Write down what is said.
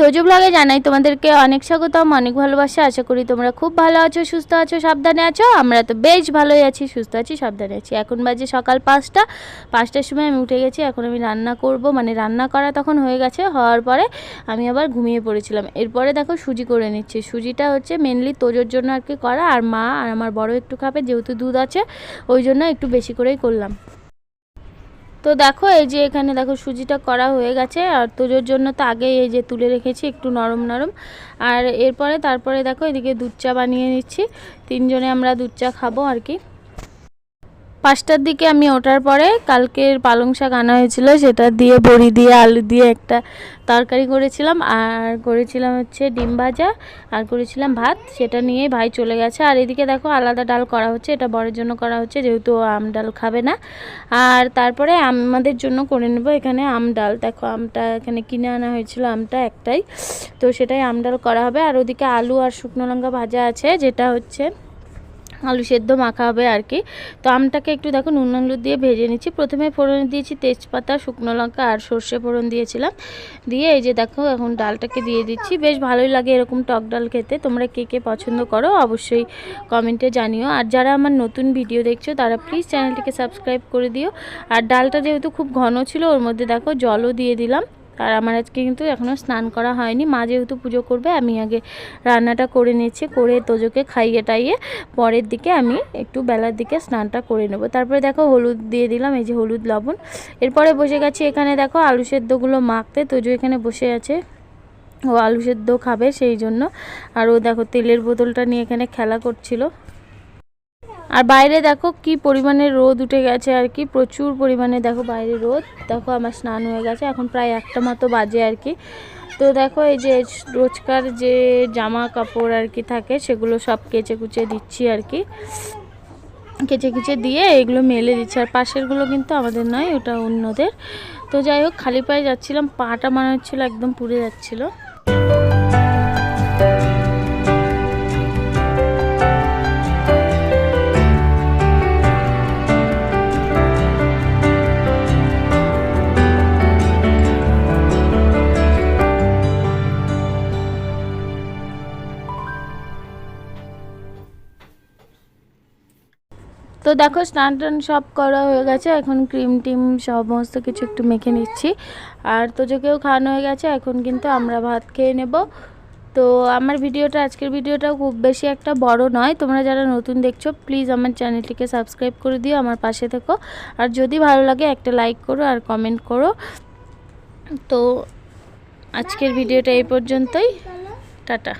তোজো ব্লগে জানাই তোমাদেরকে অনেক স্বাগতম, অনেক ভালোবাসা। আশা করি তোমরা খুব ভালো আছো, সুস্থ আছো, সাবধানে আছো। আমরা তো বেশ ভালোই আছি, সুস্থ আছি, সাবধানে আছি। এখন বাজে সকাল পাঁচটা। পাঁচটার সময় আমি উঠে গেছি, এখন আমি রান্না করব। মানে রান্না করা তখন হয়ে গেছে, হওয়ার পরে আমি আবার ঘুমিয়ে পড়েছিলাম। এরপরে দেখো সুজি করে নিচ্ছি। সুজিটা হচ্ছে মেনলি তোজোর জন্য আর কি করা। আর মা আর আমার বড় একটু খাবে, যেহেতু দুধ আছে, ওই জন্য একটু বেশি করেই করলাম। তো দেখো, এই যে এখানে দেখো সুজিটা করা হয়ে গেছে, আর তোজোর জন্য তো আগে এই যে তুলে রেখেছি, একটু নরম নরম। আর এরপরে, তারপরে দেখো, এদিকে দুধ চা বানিয়ে নিচ্ছি। তিনজনে আমরা দুধ চা খাব আর কি। পাঁচটার দিকে আমি ওঠার পরে কালকের পালং শাক আনা হয়েছিল, সেটা দিয়ে বড়ি দিয়ে, আলু দিয়ে একটা তরকারি করেছিলাম। আর করেছিলাম হচ্ছে ডিম ভাজা, আর করেছিলাম ভাত, সেটা নিয়ে ভাই চলে গেছে। আর এদিকে দেখো আলাদা ডাল করা হচ্ছে, এটা বরের জন্য করা হচ্ছে, যেহেতু আম ডাল খাবে না। আর তারপরে আমাদের জন্য করে নেব এখানে আম ডাল। দেখো আমটা এখানে কিনে আনা হয়েছিল, আমটা একটাই। তো সেটাই আম ডাল করা হবে। আর ওদিকে আলু আর শুকনো লঙ্কা ভাজা আছে, যেটা হচ্ছে আলু সেদ্ধ মাখা হবে আর কি। তো আমটাকে একটু দেখো নুন হলুদ দিয়ে ভেজে নিচ্ছি। প্রথমে ফোড়ন দিয়েছি তেজপাতা, শুকনো লঙ্কা আর সর্ষে ফোড়ন দিয়েছিলাম। দিয়ে এই যে দেখো এখন ডালটাকে দিয়ে দিচ্ছি। বেশ ভালোই লাগে এরকম টক ডাল খেতে। তোমরা কে কে পছন্দ করো অবশ্যই কমেন্টে জানিও। আর যারা আমার নতুন ভিডিও দেখছ, তারা প্লিজ চ্যানেলটিকে সাবস্ক্রাইব করে দিও। আর ডালটা যেহেতু খুব ঘন ছিল, ওর মধ্যে দেখো জলও দিয়ে দিলাম। আর আমার আজকে কিন্তু এখনও স্নান করা হয়নি। মা যেহেতু পুজো করবে, আমি আগে রান্নাটা করে নিচ্ছি, করে তোজোকে খাইয়ে টাইয়ে পরের দিকে আমি একটু বেলার দিকে স্নানটা করে নেব। তারপরে দেখো হলুদ দিয়ে দিলাম, এই যে হলুদ লবণ। এরপরে বসে গেছি এখানে দেখো আলু সেদ্ধগুলো মাখতে। তোজো এখানে বসে আছে, ও আলু সেদ্ধ খাবে সেই জন্য। আর ও দেখো তেলের বোতলটা নিয়ে এখানে খেলা করছিল। আর বাইরে দেখো কি পরিমাণে রোদ উঠে গেছে আর কি, প্রচুর পরিমাণে দেখো বাইরে রোদ। দেখো আমার স্নান হয়ে গেছে, এখন প্রায় একটা মতো বাজে আর কি। তো দেখো এই যে রোজকার যে জামা কাপড় আর কি থাকে, সেগুলো সব কেচে কুচে দিচ্ছি আর কি। কেচে কুচে দিয়ে এগুলো মেলে দিচ্ছি। আর পাশেরগুলো কিন্তু আমাদের নয়, ওটা অন্যদের। তো যাই হোক, খালি পায়ে যাচ্ছিলাম, পাটা মনে হচ্ছিল একদম পুড়ে যাচ্ছিল। তো দেখো স্নান টান সব করা হয়ে গেছে, এখন ক্রিম টিম সমস্ত কিছু একটু মেখে নিচ্ছি। আর তো তোজোকেও খাওয়ানো হয়ে গেছে, এখন কিন্তু আমরা ভাত খেয়ে নেব। তো আমার ভিডিওটা, আজকের ভিডিওটা খুব বেশি একটা বড় নয়, তোমরা যারা নতুন দেখছ প্লিজ আমার চ্যানেলটিকে সাবস্ক্রাইব করে দিও, আমার পাশে থেকো। আর যদি ভালো লাগে, একটা লাইক করো আর কমেন্ট করো। তো আজকের ভিডিওটা এই পর্যন্তই, টাটা।